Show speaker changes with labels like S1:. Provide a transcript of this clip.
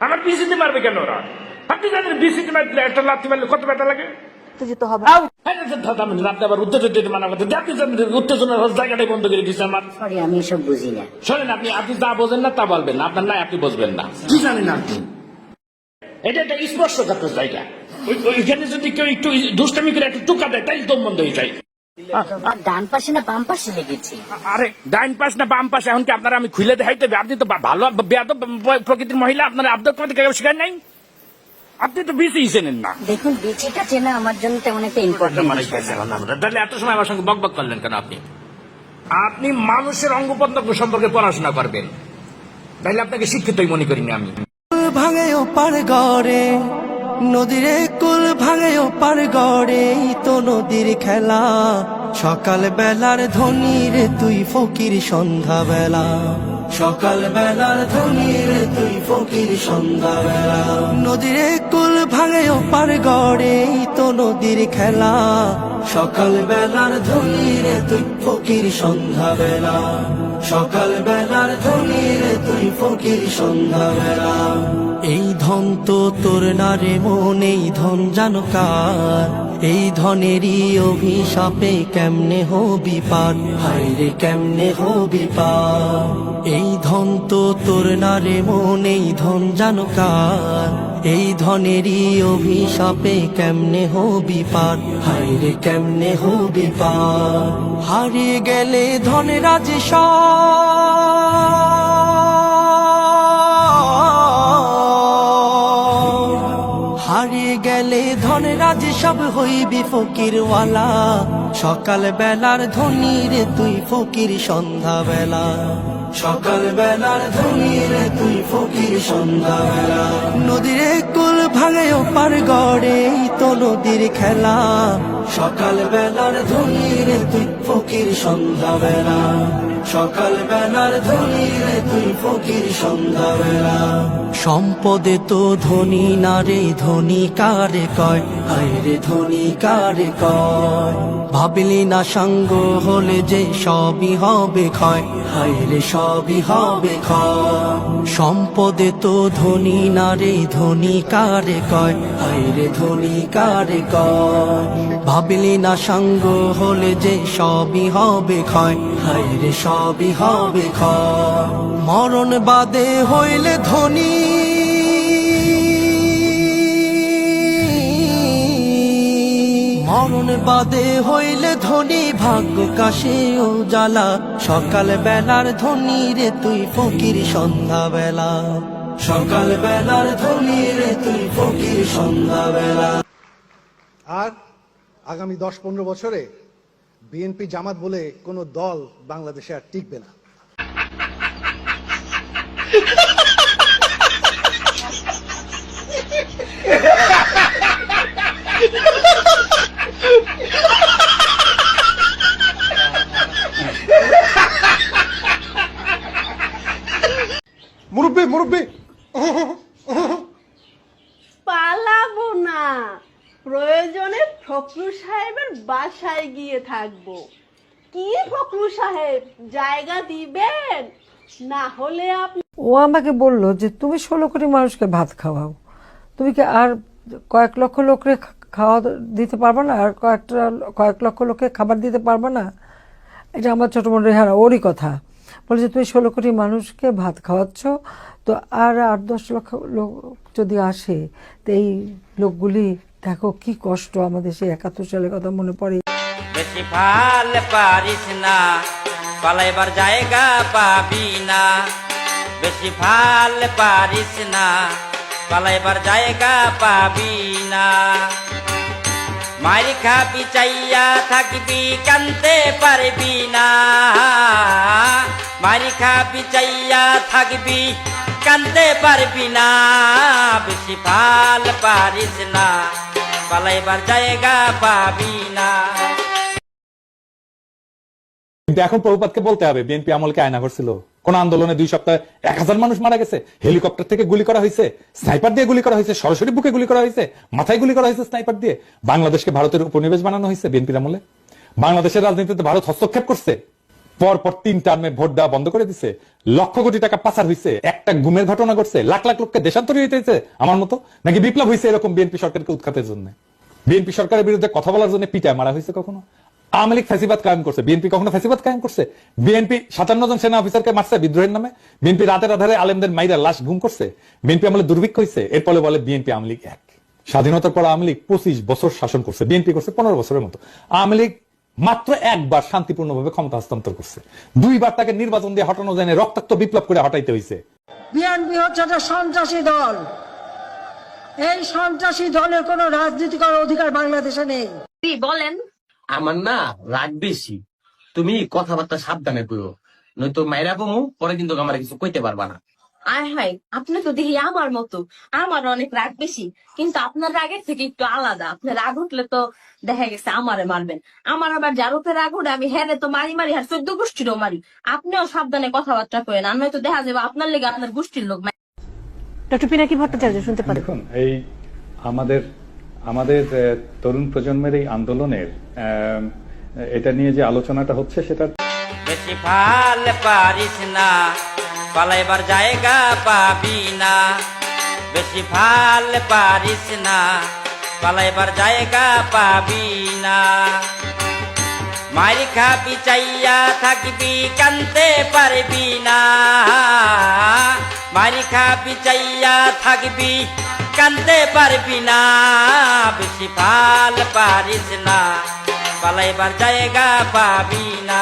S1: আমার বিসিতে মারবে কেন ওরা? আপনি জানেন বিসিতে মারলে একটা লাথি মারলে কত ব্যথা লাগে?
S2: উত্তেজিত হবে।
S1: আউ, হ্যাঁ, মানা জায়গাটাই বন্ধ করে দিচ্ছে আমার।
S2: আমি এসব বুঝি না।
S1: শোনেন আপনি আপনি যা বোঝেন না তা বলবেন না আপনার নাই আপনি বুঝবেন না। কি জানেন আপনি? এটা একটা স্পর্শকাতর জায়গা। ওইখানে যদি কেউ একটু দুষ্টামি করে একটু টুকা দেয় তাই দম বন্ধ হয়ে যায়।
S2: ডান পাশে না বাম পাশে লেগেছে?
S1: আরে ডাইন পাশ না বাম পাশ এখন কি আপনারা আমি খুলে দেখাইতে হবে? আপনি তো ভালো বেয়াদ প্রকৃতির মহিলা আপনারা আবদার করতে কেউ শেখার নাই? আপনি তো বেশি চেনেন না।
S2: দেখুন বিচিটা চেনা আমার জন্য তেমন একটা ইম্পর্টেন্ট
S1: মানে তাহলে এত সময় আমার সঙ্গে বকবক করলেন কেন আপনি? আপনি মানুষের অঙ্গ প্রত্যঙ্গ সম্পর্কে পড়াশোনা করবেন। তাহলে আপনাকে শিক্ষিতই মনে করিনি আমি।
S3: কুল ভাঙে ও পার গড়ে নদীরে কুল ভাঙে ও পার গড়ে তো নদীর খেলা। সকাল বেলার ধনির তুই ফকির সন্ধ্যা বেলা সকাল বেলার ধনির তুই ফকির সন্ধ্যা বেলা নদীরে কুল ভাঙে ও পার গড়ে তো নদীর খেলা। সকাল বেলার ধনির তুই ফকির সন্ধ্যা বেলা সকাল বেলার ধনির তুই ফকির সন্ধ্যা বেলা এই ধন তো তোর না রে মন এই ধন জানো কার? এই ধনেরই অভিশাপে কেমনে হবি পার? হায় রে কেমনে হবি পার? এই ধন তো তোর না রে মন এই ধন জানো কার? এই ধনেরই অভিশাপে কেমনে হবি পার? হায় রে কেমনে হবি পার? হারিয়ে গেলে ধনেরাজ হারিয়ে হইবি ফকিরওয়ালা। সকাল বেলার ধনির তুই ফকির সন্ধ্যা বেলা সকাল বেলার ধনির তুই ফকির সন্ধ্যা বেলা নদীর কুল ভাঙে পার গড়ে তো নদীর খেলা। সকাল বেলার ধনির তুই ফকির সন্ধ্যা বেলা। সকাল বেলার ধনী রে তুই ফকির সন্ধ্যা বেলা। সম্পদে তো ধনী না রে, ধনী কারে কয়? হায় রে ধনী কারে কয়? ভাবলি না সঙ্গ হলে যে সবই হবে ক্ষয়? হায় রে সবই হবে ক্ষয়। সম্পদে তো ধনী না রে, ধনী কারে কয়? হায় রে ধনী কারে কয়? ভাবলি না সঙ্গ হলে যে সবই হবে ক্ষয়। হায় রে, সবই হবে ক্ষয়। মরণ বাদে হইলে ধনী। মরণ বাদে হইলে ধনী। ভাগ্য কাশে ও জ্বালা। সকাল বেলার ধনী রে তুই ফকির, সন্ধ্যা বেলা। সকাল বেলার ধনী রে তুই ফকির, সন্ধ্যা বেলা।
S4: আর আগামী দশ পনেরো বছরে বিএনপি জামাত বলে কোনো দল বাংলাদেশে আর টিকবে না। মুরব্বী মুরব্বী
S5: পালাবো না প্রয়োজনে ফখরু সাহেবের বাসায় গিয়ে থাকব। কি ফখরু সাহেব? জায়গা দিবেন? না হলে আপনি
S6: ও আমাকে বলল যে তুমি ষোলো কোটি মানুষকে ভাত খাওয়াও। তুমি কি আর কয়েক লক্ষ লোককে খা- খাওয়া দিতে পারবে না? আর কয়েকটা কয়েক লক্ষ লোককে খাবার দিতে পারবে না? এটা আমার ছোট বোন রেহানা ওরই কথা। বলে যে তুমি ষোলো কোটি মানুষকে ভাত খাওয়াচ্ছ, তো আর আট দশ লক্ষ লোক যদি আসে, তো এই লোকগুলি দেখো, কি কষ্ট আমাদের সেই একাত্তর সালের কথা মনে পড়ে।
S7: বেশি ভালো পারিস না, পালাইবার জায়গা পাবি না। বেশি ভালো পারিস না, পালাইবার জায়গা পাবি না। মারি খাবি চাইয়া থাকবি, কানতে পারবি না। মারি খাবি চাইয়া থাকবি, কানতে পারবি না। বেশি ভালো পারিস না। পালাইবার
S8: এখন প্রভুপাতকে বলতে হবে, বিএনপি আমলকে আয়না করছিল কোন আন্দোলনে দুই সপ্তাহে এক হাজার মানুষ মারা গেছে, হেলিকপ্টার থেকে গুলি করা হয়েছে, স্নাইপার দিয়ে গুলি করা হয়েছে, সরাসরি বুকে গুলি করা হয়েছে, মাথায় গুলি করা হয়েছে স্নাইপার দিয়ে। বাংলাদেশকে ভারতের উপনিবেশ বানানো হয়েছে বিএনপির আমলে। বাংলাদেশের রাজনীতিতে ভারত হস্তক্ষেপ করছে পর পর তিন টার্মে ভোট দেওয়া বন্ধ করে দিছে। লক্ষ কোটি টাকা পাচার হয়েছে একটা গুমের ঘটনা ঘটছে। লাখ লাখ লোককে দেশান্তরী হইতেছে আমার মতো? নাকি বিপ্লব হয়েছে এরকম বিএনপি সরকারকে উৎখাতের জন্য? বিএনপি সরকারের বিরুদ্ধে কথা বলার জন্য পিটায় মারা হয়েছে কখনো? আওয়ামী লীগ কায়েম করছে। বিএনপি কখনো কায়েম করছে? বিএনপি সাতান্ন জন সেনা অফিসারকে মারছে বিদ্রোহের নামে? বিএনপি রাতের আধারে আলেমদের মাইরা লাশ গুম করছে? বিএনপি আমলে দুর্ভিক্ষ হয়েছে এরপরে বলে বিএনপি আওয়ামী লীগ এক। স্বাধীনতার পর আওয়ামী লীগ পঁচিশ বছর শাসন করছে। বিএনপি করছে পনেরো বছরের মতো। আওয়ামী লীগ মাত্র একবার শান্তিপূর্ণভাবে ক্ষমতা হস্তান্তর করছে। দুইবার তাকে নির্বাচন দিয়ে হটানো যায় রক্তাক্ত বিপ্লব করে হটাইতে হয়েছে
S6: বিএনপি হচ্ছে একটা সন্ত্রাসী দল। এই সন্ত্রাসী দলের কোন রাজনীতি করার অধিকার বাংলাদেশে নেই।
S2: বলেন।
S9: আমার না রাগ বেশি। তুমি কথাবার্তা সাবধানে কইও নয়তো মাইরা বমু পরে কিন্তু আমার কিছু কইতে পারবা না।
S2: আয় হাই আপনি তো দেখি আমার মতো। আমার অনেক রাগ বেশি কিন্তু আপনার রাগের থেকে একটু আলাদা। আপনার রাগ উঠলে তো দেখা গেছে আমারে মারবেন। আমার আবার যার উপরে রাগ উঠে আমি হ্যাঁ তো মারি মারি আর চোদ্দ গোষ্ঠীরও মারি। আপনিও সাবধানে কথাবার্তা করেন আর নয়তো দেখা যাবে আপনার লেগে আপনার গোষ্ঠীর লোক
S5: ডক্টর পিনাকি ভট্টাচার্য শুনতে পারেন।
S8: দেখুন এই আমাদের আমাদের তরুণ প্রজন্মের এই আন্দোলনের আহ, এটা নিয়ে যে আলোচনাটা হচ্ছে সেটা
S7: বেশি ভালো পারিস না। পালাইবার জায়গা পাবি না বেশি ভালো পারিস না পালাইবার জায়গা পাবি না মারি খাবি চাইয়া থাকবি কানতে পারবি না মারি খাবি চাইয়া থাকবি কানতে পারবি না বেশি ভালো পারিস না পালাইবার জায়গা পাবি না